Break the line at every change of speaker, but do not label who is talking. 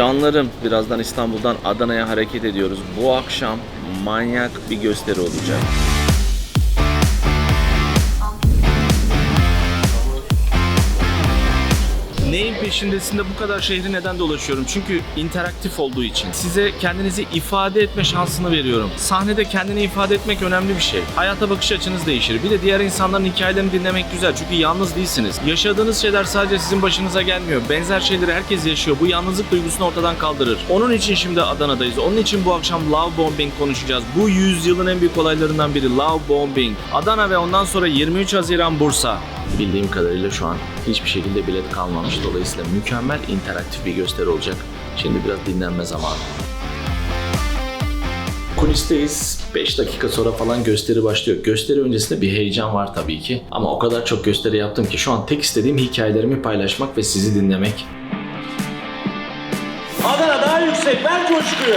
Canlarım birazdan İstanbul'dan Adana'ya hareket ediyoruz. Bu akşam manyak bir gösteri olacak. Neyin peşindesinde bu kadar şehri neden dolaşıyorum? Çünkü interaktif olduğu için. Size kendinizi ifade etme şansını veriyorum. Sahnede kendini ifade etmek önemli bir şey. Hayata bakış açınız değişir. Bir de diğer insanların hikayelerini dinlemek güzel. Çünkü yalnız değilsiniz. Yaşadığınız şeyler sadece sizin başınıza gelmiyor. Benzer şeyleri herkes yaşıyor. Bu yalnızlık duygusunu ortadan kaldırır. Onun için şimdi Adana'dayız. Onun için bu akşam love bombing konuşacağız. Bu yüzyılın en büyük olaylarından biri love bombing. Adana ve ondan sonra 23 Haziran Bursa. Bildiğim kadarıyla şu an hiçbir şekilde bilet kalmamış. Dolayısıyla mükemmel interaktif bir gösteri olacak. Şimdi biraz dinlenme zamanı. Kulisteyiz. 5 dakika sonra falan gösteri başlıyor. Gösteri öncesinde bir heyecan var tabii ki. Ama o kadar çok gösteri yaptım ki şu an tek istediğim hikayelerimi paylaşmak ve sizi dinlemek. Adana daha yüksek, ver coşkuyu.